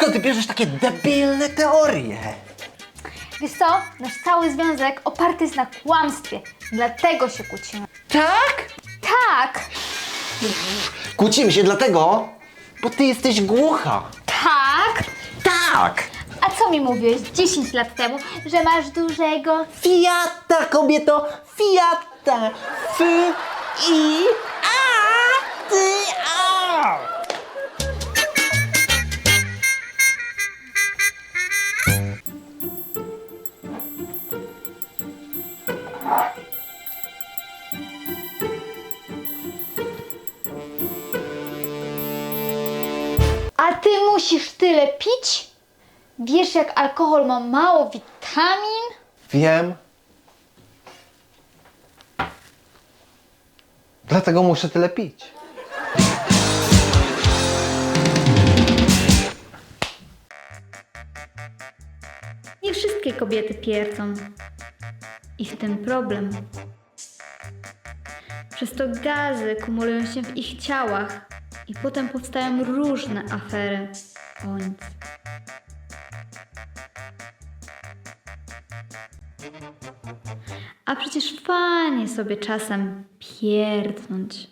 Co ty bierzesz takie debilne teorie? Wiesz co? Nasz cały związek oparty jest na kłamstwie. Dlatego się kłócimy. Tak? Tak! Kłócimy się dlatego, bo ty jesteś głucha. Tak! Tak! A co mi mówiłeś 10 lat temu, że masz dużego... Fiata, kobieto, fiata! F, i, musisz tyle pić? Wiesz, jak alkohol ma mało witamin? Wiem. Dlatego muszę tyle pić. Nie wszystkie kobiety pierdzą. I w tym problem. Przez to gazy kumulują się w ich ciałach i potem powstają różne afery. O nic. A przecież fajnie sobie czasem pierdnąć.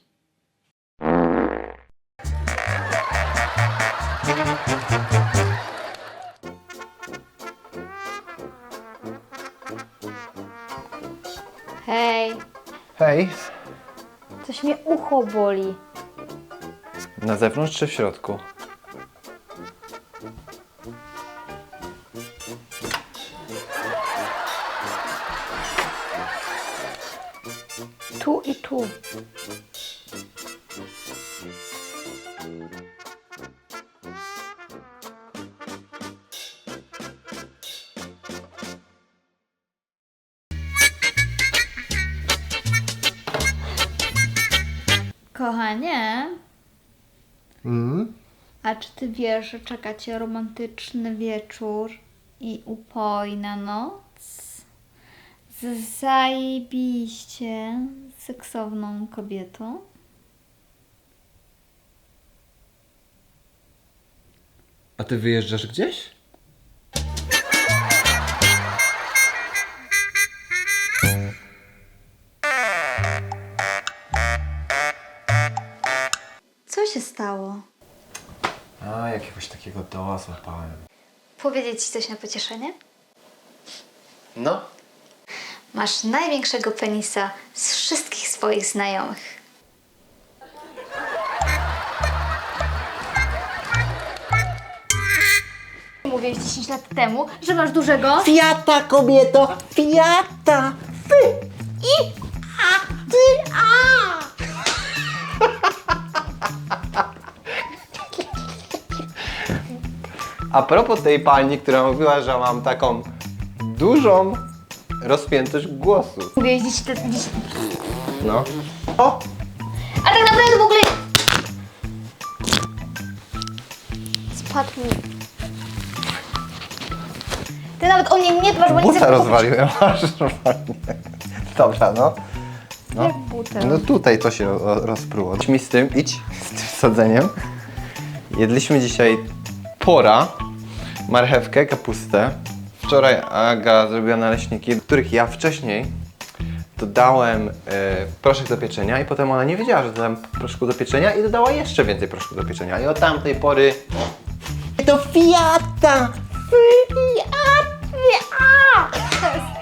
Hej, Hej. Coś mnie ucho boli. Na zewnątrz czy w środku? Tu i tu. Kochanie, a czy ty wiesz, że czeka cię romantyczny wieczór i upojna noc? z zajebiście seksowną kobietą. A ty wyjeżdżasz gdzieś? Się stało? A, jakiegoś takiego doła złapałem. Powiedzieć ci coś na pocieszenie? No. Masz największego penisa z wszystkich swoich znajomych. Mówiłeś 10 lat temu, że masz dużego. Fiata, kobieto, fiata! F, i, a, ty, a! A propos tej pani, która mówiła, że mam taką dużą rozpiętość głosu. 10 lat 10... No. O! A tak naprawdę w ogóle... Spadł mi. Ty nawet o mnie nie dbasz, bo nie Buta chcę rozwaliłem, aż normalnie. Dobra, no. No. Jak butę? No tutaj to się ro- rozpruło. Idź mi z tym, idź z tym sadzeniem. Jedliśmy dzisiaj pora, marchewkę, kapustę. Wczoraj Aga zrobiła naleśniki, których ja wcześniej dodałem e, proszek do pieczenia i potem ona nie wiedziała, że dodałem proszku do pieczenia i dodała jeszcze więcej proszku do pieczenia. I od tamtej pory to Fiata! Fiat! Fiat!